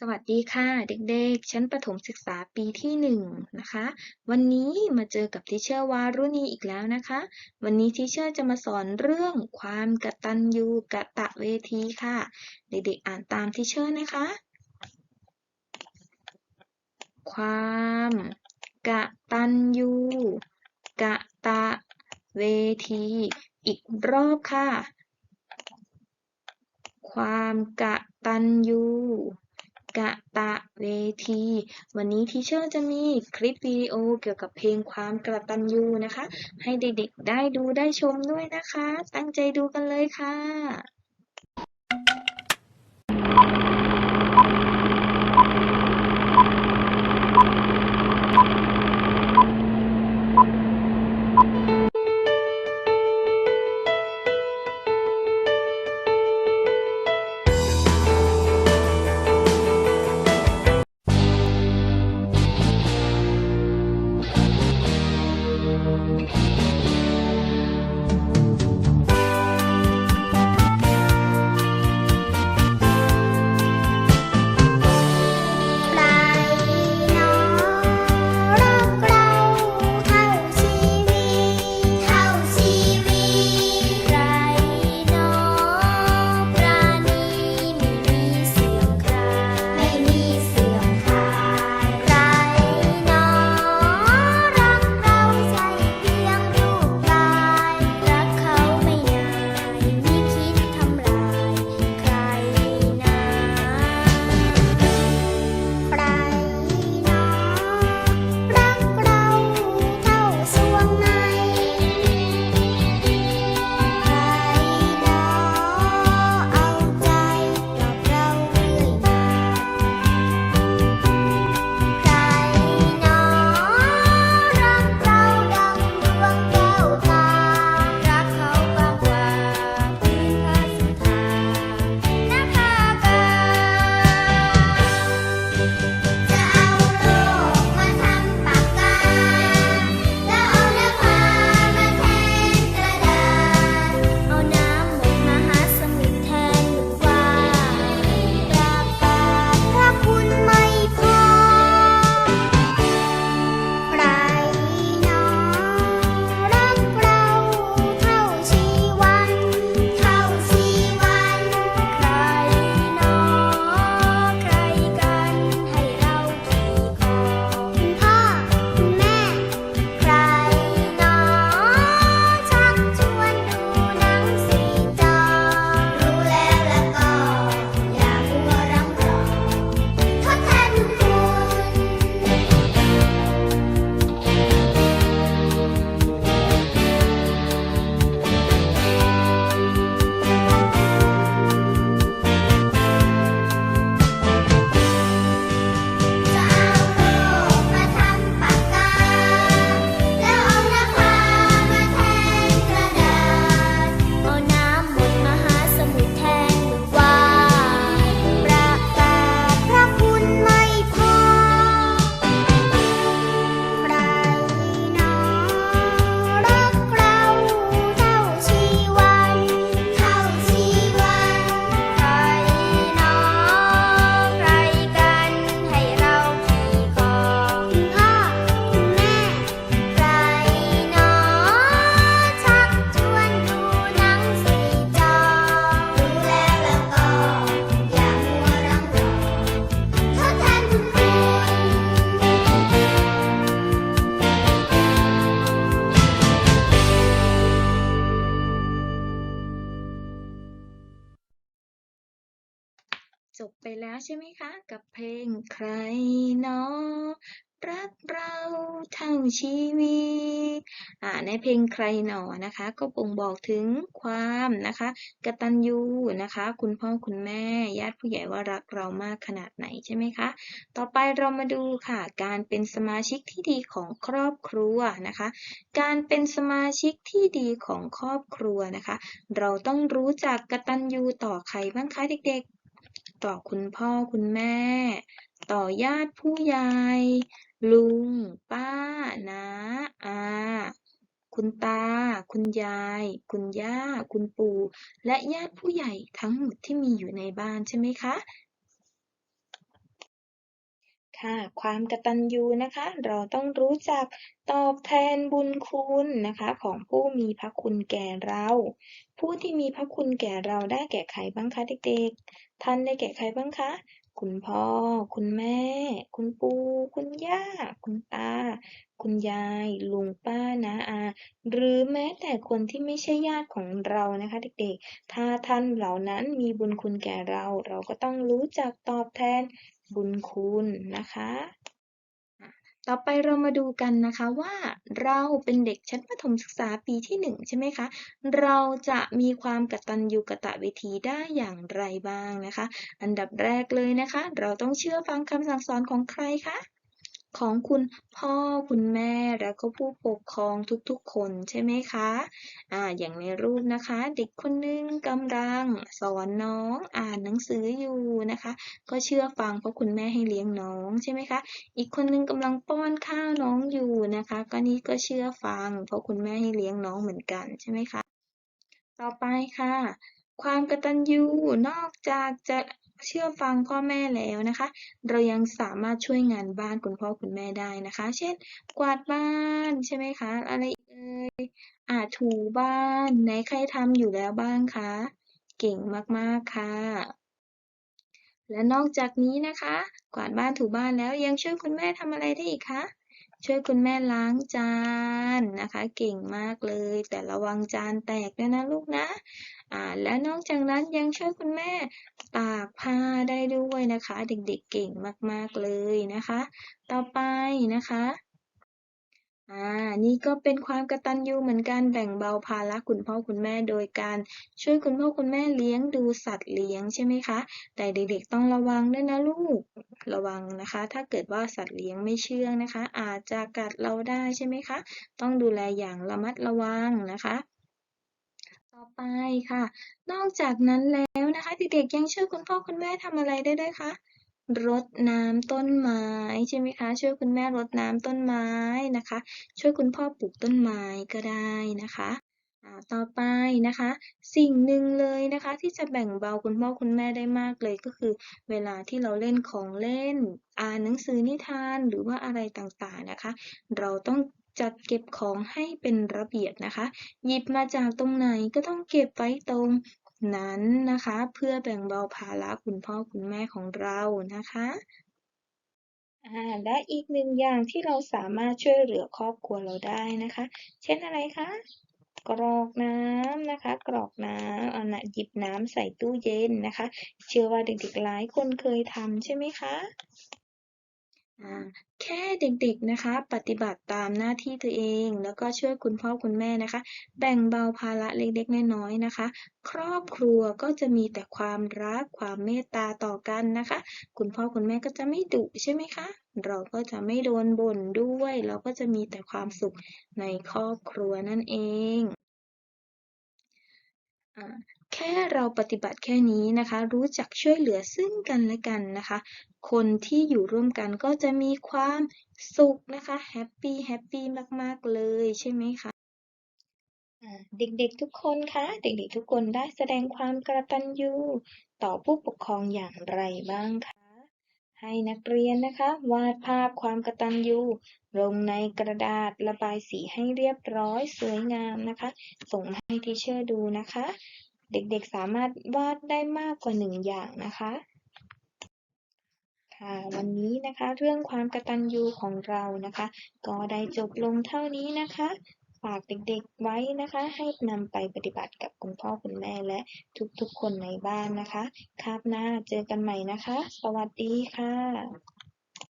สวัสดีค่ะเด็กๆ ชั้นประถมศึกษาปีที่หนึ่งนะคะ วันนี้มาเจอกับทิเชอร์วารุณีอีกแล้วนะคะ วันนี้ทิเชอร์จะมาสอนเรื่องความกตัญญูกะตะเวทีค่ะ เด็กๆอ่านตามทิเชอร์นะคะ ความกะตัญญูกะตะเวที อีกรอบค่ะ ความกะตัญญู กะตะเวที วันนี้ทีเชอร์จะมีคลิปวิดีโอเกี่ยวกับเพลงความกระตันยูนะคะ ให้เด็กๆได้ดูได้ชมด้วยนะคะ ตั้งใจดูกันเลยค่ะ ใช่ไหมคะ กับเพลงใครเนาะรักเราเท่าชีวิตอ่าในเพลงใครหนอนะคะ ก็บ่งบอกถึงความนะคะกตัญญูนะคะ คุณพ่อคุณแม่ญาติผู้ใหญ่ว่ารักเรามากขนาดไหนใช่ไหมคะ ต่อไปเรามาดูค่ะ การเป็นสมาชิกที่ดีของครอบครัวนะคะ การเป็นสมาชิกที่ดีของครอบครัวนะคะ เราต้องรู้จักกตัญญูต่อใครบ้างคะเด็กๆ ต่อคุณพ่อคุณแม่ ต่อญาติผู้ใหญ่ ลุง ป้า น้า อา คุณตา คุณยาย คุณย่า คุณปู่ และญาติผู้ใหญ่ทั้งหมดที่มีอยู่ในบ้านใช่ไหมคะ ค่ะ ความกตัญญูนะคะ เราต้องรู้จักตอบแทนบุญคุณนะคะ ของผู้มีพระคุณแก่เรา ผู้ที่มีพระคุณแก่เราได้แก่ใครบ้างคะเด็กๆ ท่านได้แก่ใครบ้างคะ คุณพ่อ คุณแม่ คุณปู่ คุณย่า คุณตา คุณยาย ลุงป้าน้าอา หรือแม้แต่คนที่ไม่ใช่ญาติของเรานะคะเด็กๆ ถ้าท่านเหล่านั้นมีบุญคุณแก่เรา เราก็ต้องรู้จักตอบแทน บุญคุณนะคะ ต่อไปเรามาดูกันนะคะว่าเราเป็นเด็กชั้นประถมศึกษาปีที่หนึ่งใช่ไหมคะ เราจะมีความกตัญญูกะตะเวทีได้อย่างไรบ้างนะคะ อันดับแรกเลยนะคะ เราต้องเชื่อฟังคำสั่งสอนของใครคะ ของคุณพ่อคุณแม่แล้วก็ผู้ปกครองทุกๆคนใช่ไหมคะอ่าอย่างในรูปนะคะ เด็กคนหนึงกำลังสอนน้องอ่านหนังสืออยู่นะคะ ก็เชื่อฟังเพราะคุณแม่ให้เลี้ยงน้องใช่ไหมคะอีกคนหนึงกำลังป้อนข้าวน้องอยู่นะคะ ก็นี่ก็เชื่อฟัง เพราะคุณแม่ให้เลี้ยงน้องเหมือนกันใช่ไหมคะต่อไปค่ะ ความกตัญญูนอกจากจะ เชื่อฟังพ่อแม่แล้วนะคะ เรายังสามารถช่วยงานบ้านคุณพ่อคุณแม่ได้นะคะ เช่น กวาดบ้านใช่ไหมคะ อะไรอีกเอ่ยอาถูบ้านไหนใครทำอยู่แล้วบ้างคะ เก่งมากๆค่ะ และนอกจากนี้นะคะ กวาดบ้านถูบ้านแล้วยังช่วยคุณแม่ทำอะไรได้อีกคะช่วยคุณแม่ล้างจานนะคะ เก่งมากเลย แต่ระวังจานแตกด้วยนะลูกนะอ่าและนอกจากนั้นยังช่วยคุณแม่ ตากผ้าได้ด้วยนะคะ เด็กๆเก่งมากๆเลยนะคะ ต่อไปนะคะอ่า นี่ก็เป็นความกตัญญูเหมือนกันแบ่งเบาภาระคุณพ่อคุณแม่โดยการช่วยคุณพ่อคุณแม่เลี้ยงดูสัตว์เลี้ยงใช่ไหมคะ แต่เด็กๆต้องระวังด้วยนะลูก ระวังนะคะ ถ้าเกิดว่าสัตว์เลี้ยงไม่เชื่องนะคะ อาจจะกัดเราได้ใช่ไหมคะ ต้องดูแลอย่างระมัดระวังนะคะ ต่อไปค่ะ นอกจากนั้นแล้วนะคะเด็กๆยังช่วยคุณพ่อคุณแม่ทำอะไรได้ด้วยคะรดน้ำต้นไม้ใช่ไหมคะ ช่วยคุณแม่รดน้ำต้นไม้นะคะ ช่วยคุณพ่อปลูกต้นไม้ก็ได้นะคะต่อไปนะคะ สิ่งหนึ่งเลยนะคะ ที่จะแบ่งเบาคุณพ่อคุณแม่ได้มากเลยก็คือ เวลาที่เราเล่นของเล่น อ่านหนังสือนิทานหรือว่าอะไรต่างๆนะคะ เราต้อง จัดเก็บของให้เป็นระเบียบนะคะ หยิบมาจากตรงไหนก็ต้องเก็บไว้ตรงนั้นนะคะ เพื่อแบ่งเบาภาระคุณพ่อคุณแม่ของเรานะคะและอีกหนึ่งอย่างที่เราสามารถช่วยเหลือครอบครัวเราได้นะคะ เช่นอะไรคะ กรอกน้ำนะคะ กรอกน้ำเอานะหยิบน้ำใส่ตู้เย็นนะคะ เชื่อว่าเด็กๆหลายคนเคยทำใช่ไหมคะ แค่เด็กๆนะคะ ปฏิบัติตามหน้าที่ตัวเอง แล้วก็ช่วยคุณพ่อคุณแม่นะคะ แบ่งเบาภาระเล็กๆน้อยๆนะคะ ครอบครัวก็จะมีแต่ความรักความเมตตาต่อกันนะคะ คุณพ่อคุณแม่ก็จะไม่ดุใช่ไหมคะ เราก็จะไม่โดนบ่นด้วย เราก็จะมีแต่ความสุขในครอบครัวนั่นเอง แค่เราปฏิบัติแค่นี้นะคะ รู้จักช่วยเหลือซึ่งกันและกันนะคะ คนที่อยู่ร่วมกันก็จะมีความสุขนะคะแฮปปี้แฮปปี้มากๆเลยใช่ไหมคะเด็กๆทุกคนคะเด็กๆทุกคนได้แสดงความกระตันยูต่อผู้ปกครองอย่างไรบ้างคะ ให้นักเรียนนะคะ วาดภาพความกระตัญญูลงในกระดาษระบายสีให้เรียบร้อยสวยงามนะคะ ส่งให้ทีเชอร์ดูนะคะ เด็กๆสามารถวาดได้มากกว่าหนึ่งอย่างนะคะค่ะวันนี้นะคะเรื่องความกระตัญญูของเรานะคะ ก็ได้จบลงเท่านี้นะคะ ฝากเด็กๆไว้นะคะ ให้นำไปปฏิบัติกับคุณพ่อคุณแม่และทุกๆคนในบ้านนะคะ คาบหน้าเจอกันใหม่นะคะ สวัสดีค่ะ